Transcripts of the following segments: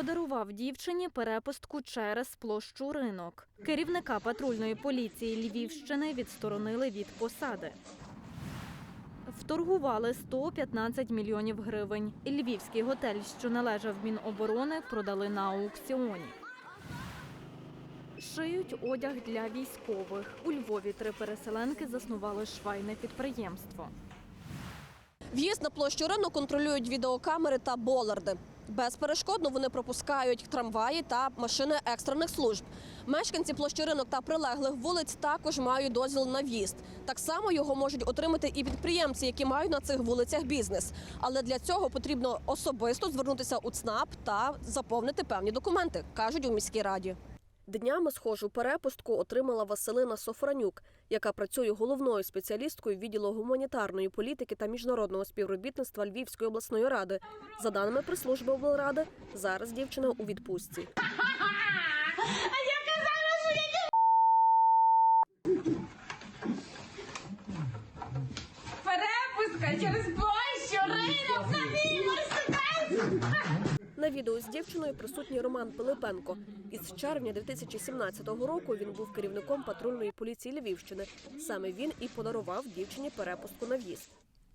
подарував дівчині перепустку через площу ринок. Керівника патрульної поліції Львівщини відсторонили від посади. Вторгували 115 мільйонів гривень. Львівський готель, що належав Міноборони, продали на аукціоні. Шиють одяг для військових. У Львові три переселенки заснували швайне підприємство. В'їзд на площу ринок контролюють відеокамери та боларди. Безперешкодно вони пропускають трамваї та машини екстрених служб. Мешканці площі ринок та прилеглих вулиць також мають дозвіл на в'їзд. Так само його можуть отримати і підприємці, які мають на цих вулицях бізнес. Але для цього потрібно особисто звернутися у ЦНАП та заповнити певні документи, кажуть у міській раді. Днями схожу перепустку отримала Василина Софранюк, яка працює головною спеціалісткою відділу гуманітарної політики та міжнародного співробітництва Львівської обласної ради. За даними прес-служби облради, зараз дівчина у відпустці. Перепуска через На відео з дівчиною присутній Роман Пилипенко. Із червня 2017 року він був керівником патрульної поліції Львівщини. Саме він і подарував дівчині перепустку на в'їзд.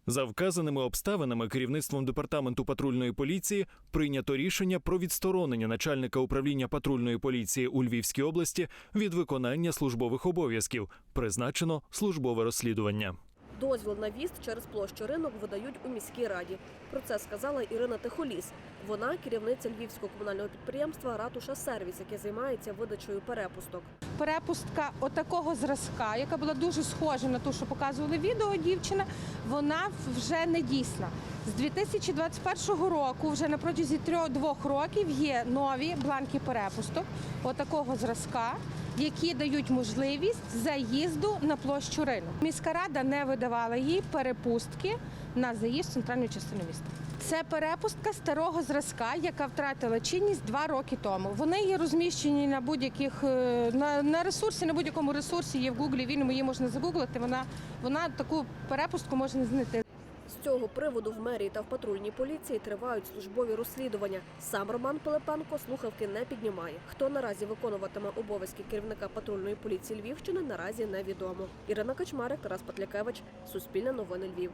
За вказаними обставинами керівництвом департаменту патрульної поліції прийнято рішення про відсторонення начальника управління патрульної поліції у Львівській області від виконання службових обов'язків. Призначено службове розслідування. Дозвіл на в'їзд через площу ринок видають у міській раді. Про це сказала Ірина Тихоліс. Вона керівниця львівського комунального підприємства Ратуша Сервіс, яке займається видачею перепусток. перепустка отакого зразка, яка була дуже схожа на ту, що показували відео дівчина, вона вже не дійсна. З 2021 року, вже на протязі трьох-двох років, є нові бланки перепусток отакого зразка, які дають можливість заїзду на площу ринок. Міська рада не видавала їй перепустки на заїзд в центральну частину міста. Це перепустка старого зразка, яка втратила чинність два роки тому. Вони є розміщені на будь-яких е, на, на ресурсі, на будь-якому ресурсі є в Гуглі. Вільному її можна загуглити. Вона вона таку перепустку можна знайти. З цього приводу в мерії та в патрульній поліції тривають службові розслідування. Сам Роман Пилипенко слухавки не піднімає. Хто наразі виконуватиме обов'язки керівника патрульної поліції Львівщини, наразі невідомо. Ірина Качмарик, Тарас Патлякевич, Суспільне новини Львів.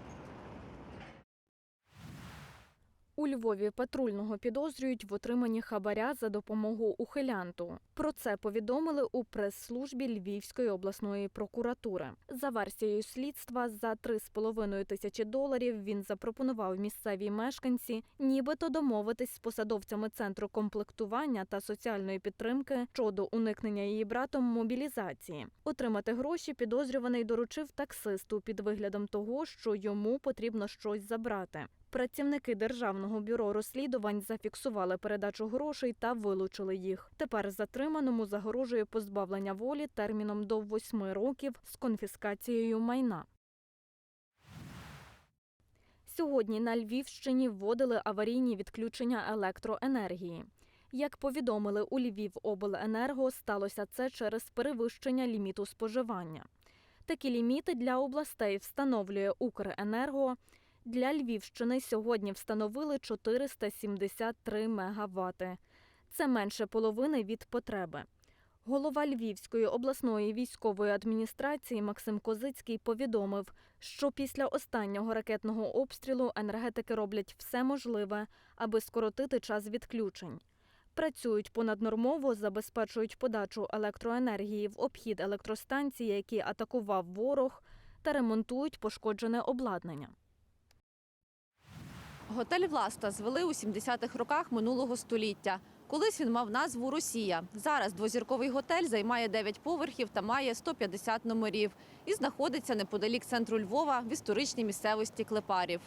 У Львові патрульного підозрюють в отриманні хабаря за допомогу ухилянту. Про це повідомили у прес-службі Львівської обласної прокуратури. За версією слідства, за 3,5 тисячі доларів він запропонував місцевій мешканці нібито домовитись з посадовцями центру комплектування та соціальної підтримки щодо уникнення її братом мобілізації. Отримати гроші підозрюваний доручив таксисту під виглядом того, що йому потрібно щось забрати. Працівники державного бюро розслідувань зафіксували передачу грошей та вилучили їх. Тепер затриманому загрожує позбавлення волі терміном до восьми років з конфіскацією майна. Сьогодні на Львівщині вводили аварійні відключення електроенергії. Як повідомили у Львівобленерго, сталося це через перевищення ліміту споживання. Такі ліміти для областей встановлює Укренерго. Для Львівщини сьогодні встановили 473 мегавати. Це менше половини від потреби. Голова Львівської обласної військової адміністрації Максим Козицький повідомив, що після останнього ракетного обстрілу енергетики роблять все можливе, аби скоротити час відключень. Працюють понаднормово, забезпечують подачу електроенергії в обхід електростанції, які атакував ворог, та ремонтують пошкоджене обладнання. Готель Власта звели у 70-х роках минулого століття. Колись він мав назву Росія. Зараз двозірковий готель займає 9 поверхів та має 150 номерів і знаходиться неподалік центру Львова в історичній місцевості Клепарів.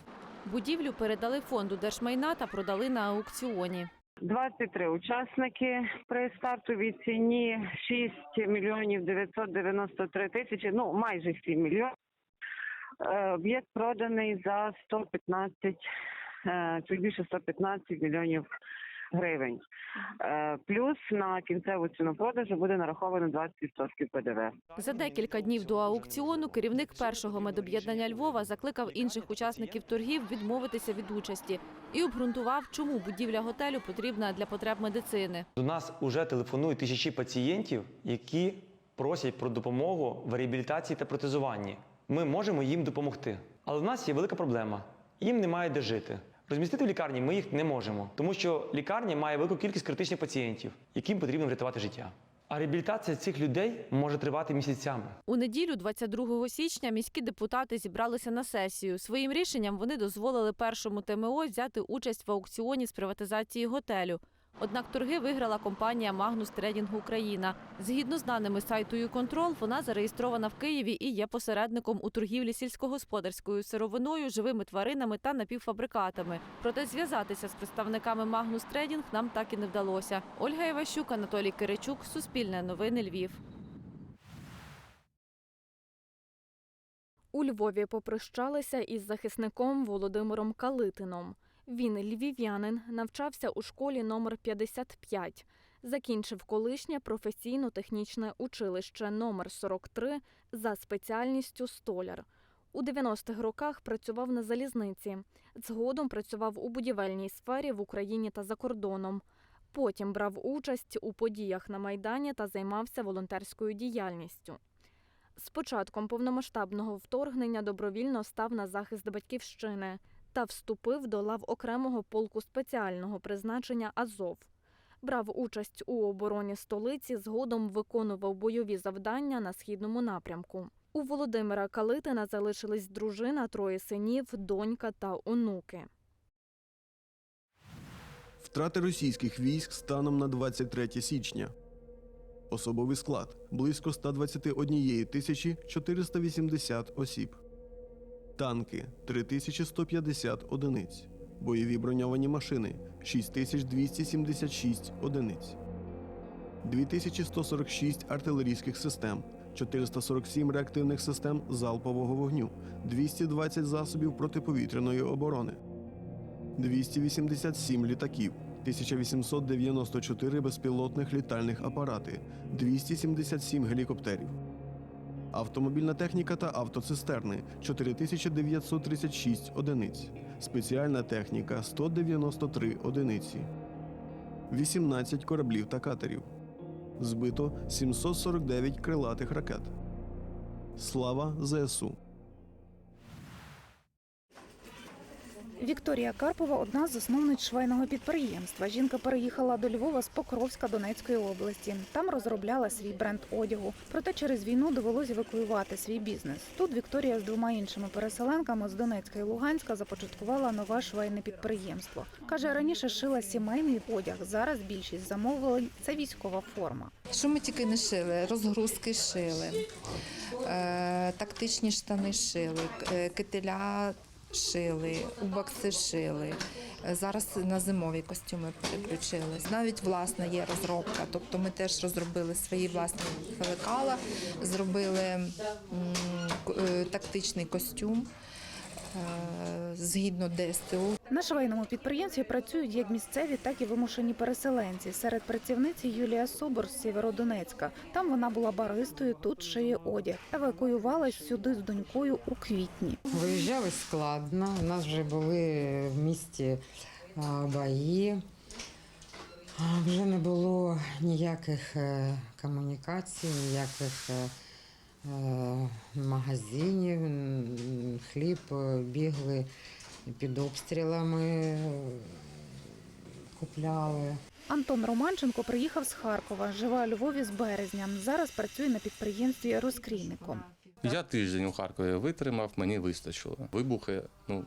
Будівлю передали фонду держмайна та продали на аукціоні. 23 учасники при стартовій ціні 6 мільйонів 993 тисячі, ну майже 7 мільйонів. Е, Об'єкт проданий за 115, е, чуть більше 115 мільйонів гривень. Е, Плюс на кінцеву ціну продажу буде нараховано 20% ПДВ. За декілька днів до аукціону керівник першого медоб'єднання Львова закликав інших учасників торгів відмовитися від участі і обґрунтував, чому будівля готелю потрібна для потреб медицини. До нас вже телефонують тисячі пацієнтів, які просять про допомогу в реабілітації та протезуванні. Ми можемо їм допомогти. Але в нас є велика проблема: їм немає де жити. Розмістити в лікарні ми їх не можемо, тому що лікарня має велику кількість критичних пацієнтів, яким потрібно врятувати життя. А реабілітація цих людей може тривати місяцями. У неділю, 22 січня, міські депутати зібралися на сесію. Своїм рішенням вони дозволили першому ТМО взяти участь в аукціоні з приватизації готелю. Однак торги виграла компанія Магнус Трейдінг Україна. Згідно з даними сайту «Юконтрол», вона зареєстрована в Києві і є посередником у торгівлі сільськогосподарською сировиною, живими тваринами та напівфабрикатами. Проте зв'язатися з представниками Магнус Трейдінг нам так і не вдалося. Ольга Іващук, Анатолій Киричук, Суспільне новини Львів. У Львові попрощалися із захисником Володимиром Калитином. Він львів'янин, навчався у школі номер 55. Закінчив колишнє професійно-технічне училище номер 43 за спеціальністю столяр. У 90-х роках працював на залізниці. Згодом працював у будівельній сфері в Україні та за кордоном. Потім брав участь у подіях на Майдані та займався волонтерською діяльністю. З початком повномасштабного вторгнення добровільно став на захист батьківщини та вступив до лав окремого полку спеціального призначення Азов. Брав участь у обороні столиці, згодом виконував бойові завдання на східному напрямку. У Володимира Калитина залишились дружина, троє синів, донька та онуки. Втрати російських військ станом на 23 січня. Особовий склад близько 121 тисячі 480 осіб. Танки 3150 одиниць. Бойові броньовані машини 6276 одиниць. 2146 артилерійських систем, 447 реактивних систем залпового вогню, 220 засобів протиповітряної оборони. 287 літаків, 1894 безпілотних літальних апарати, 277 гелікоптерів. Автомобільна техніка та автоцистерни 4936 одиниць. Спеціальна техніка 193 одиниці. 18 кораблів та катерів. Збито 749 крилатих ракет. Слава ЗСУ! Вікторія Карпова одна з засновниць швейного підприємства. Жінка переїхала до Львова з Покровська Донецької області. Там розробляла свій бренд одягу. Проте через війну довелось евакуювати свій бізнес. Тут Вікторія з двома іншими переселенками з Донецька і Луганська започаткувала нове швейне підприємство. каже, раніше шила сімейний одяг. Зараз більшість замовлень це військова форма. Що ми тільки не шили? Розгрузки шили, е, тактичні штани шили, е, кителя шили, убакси шили. Е, Зараз на зимові костюми переключились. Навіть власна є розробка. Тобто ми теж розробили свої власні фелекала, зробили м, е, тактичний костюм згідно ДСТУ. На швейному підприємстві працюють як місцеві, так і вимушені переселенці. Серед працівниць Юлія Собор з Сєвєродонецька. Там вона була баристою, тут шиє одяг. Евакуювалась сюди з донькою у квітні. Виїжджали складно. У нас вже були в місті бої. Вже не було ніяких е, комунікацій, ніяких е, е, магазинів, хліб е, бігли під обстрілами, е, купляли. Антон Романченко приїхав з Харкова, живе у Львові з березня. Зараз працює на підприємстві розкрійником. Я тиждень у Харкові витримав, мені вистачило. Вибухи, ну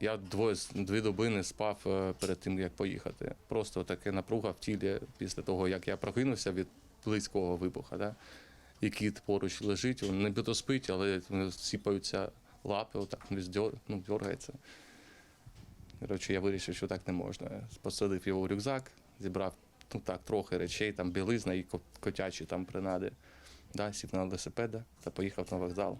я двоє дві доби не спав е, перед тим, як поїхати. Просто таке напруга в тілі після того, як я прокинувся від близького вибуха. Да? Кіт поруч лежить, він не то спить, але сіпаються лапи, отак ну, дергається. Коротше, я вирішив, що так не можна. Посадив його у рюкзак, зібрав ну так, трохи речей, там білизна і котячі там принади. Да, сів на велосипеда та поїхав на вокзал.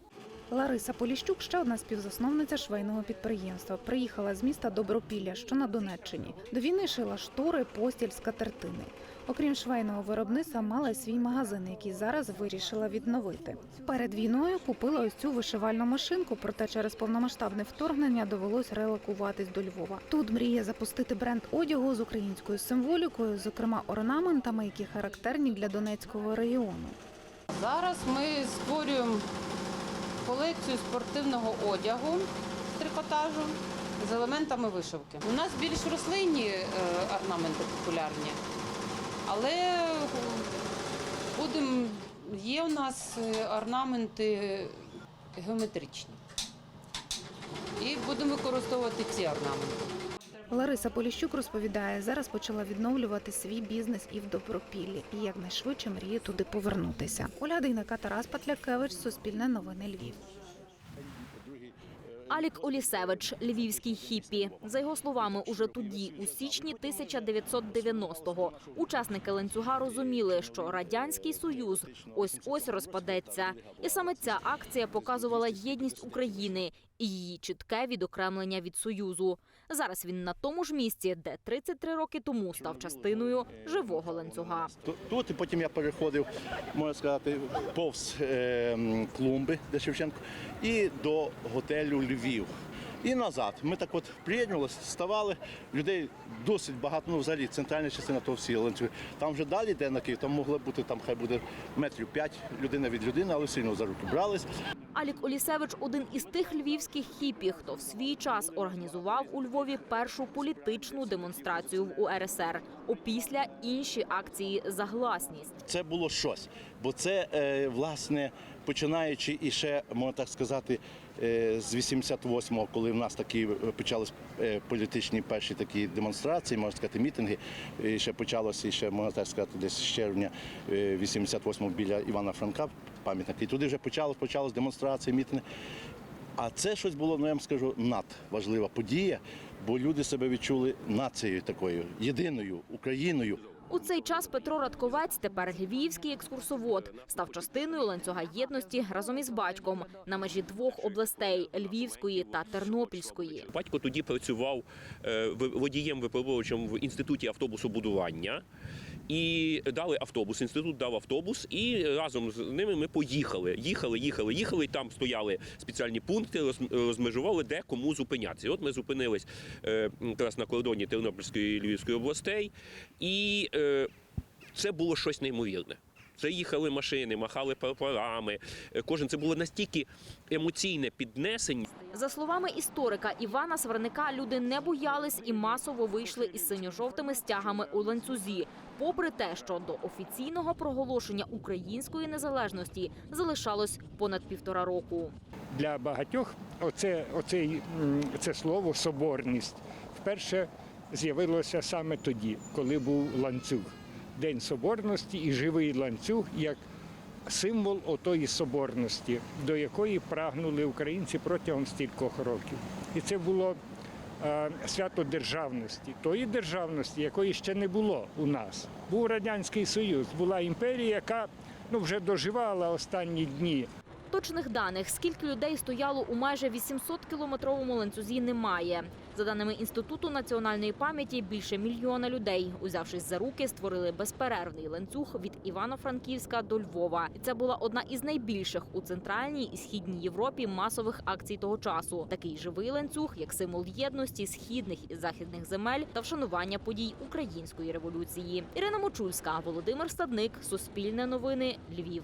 Лариса Поліщук ще одна співзасновниця швейного підприємства. Приїхала з міста Добропілля, що на Донеччині. До війни шила штори, постіль, скатертини. Окрім швейного виробництва, мала й свій магазин, який зараз вирішила відновити. Перед війною купила ось цю вишивальну машинку, проте через повномасштабне вторгнення довелось релокуватись до Львова. Тут мріє запустити бренд одягу з українською символікою, зокрема орнаментами, які характерні для Донецького регіону. Зараз ми створюємо колекцію спортивного одягу трикотажу з елементами вишивки. У нас більш рослинні е, орнаменти популярні, але будем, є у нас е, орнаменти геометричні. І будемо використовувати ці орнаменти. Лариса Поліщук розповідає, зараз почала відновлювати свій бізнес і в Добропіллі, і якнайшвидше мріє туди повернутися. Оля Дейнека, Тарас Патлякевич, Суспільне новини Львів. Алік Олісевич, львівський хіппі. За його словами, уже тоді, у січні 1990-го, учасники ланцюга розуміли, що радянський союз ось ось розпадеться, і саме ця акція показувала єдність України і її чітке відокремлення від союзу. Зараз він на тому ж місці, де 33 роки тому став частиною живого ланцюга. Тут і потім я переходив, можна сказати, повз е, клумби, де Шевченко, і до готелю Львів. І назад. Ми так от приєднувалися, ставали, людей досить багато, ну взагалі центральна частина того всі ланцюги. Там вже далі, де на Київ, там могло бути, там хай буде метрів п'ять людина від людини, але сильно за руку брались. Алік Олісевич один із тих львівських хіпі, хто в свій час організував у Львові першу політичну демонстрацію в УРСР. Опісля інші акції за гласність. Це було щось. Бо це, е, власне, починаючи і ще, можна так сказати, е, з 88-го, коли в нас такі е, почались е, політичні перші такі демонстрації, можна сказати, мітинги. І ще почалося, і ще, можна так сказати, десь з червня е, 88-го біля Івана Франка пам'ятник. І туди вже почалось, почалось демонстрації, мітинги. А це щось було, ну я вам скажу, надважлива подія, бо люди себе відчули нацією такою, єдиною Україною. У цей час Петро Радковець, тепер львівський екскурсовод, став частиною ланцюга єдності разом із батьком на межі двох областей Львівської та Тернопільської. Батько тоді працював е, ви- водієм-випробувачем в інституті автобусобудування. І дали автобус. Інститут дав автобус, і разом з ними ми поїхали. Їхали, їхали, їхали. І там стояли спеціальні пункти, роз- розмежували, де кому зупинятися. От ми зупинились е, якраз на кордоні Тернопільської і Львівської областей, і е, це було щось неймовірне. Це їхали машини, махали прапорами. Е, Кожен це було настільки емоційне піднесення. За словами історика Івана Сварника, люди не боялись і масово вийшли із синьо-жовтими стягами у ланцюзі, попри те, що до офіційного проголошення української незалежності залишалось понад півтора року. для багатьох оце, оцей, м, це слово соборність вперше з'явилося саме тоді, коли був ланцюг. День соборності і живий ланцюг як символ отої соборності, до якої прагнули українці протягом стількох років. І це було свято державності, тої державності, якої ще не було у нас. Був Радянський Союз, була імперія, яка ну, вже доживала останні дні. Точних даних, скільки людей стояло у майже 800-кілометровому ланцюзі, немає. За даними Інституту національної пам'яті, більше мільйона людей, узявшись за руки, створили безперервний ланцюг від Івано-Франківська до Львова. І це була одна із найбільших у центральній і східній Європі масових акцій того часу. Такий живий ланцюг, як символ єдності східних і західних земель та вшанування подій української революції. Ірина Мочульська, Володимир Стадник, Суспільне новини, Львів.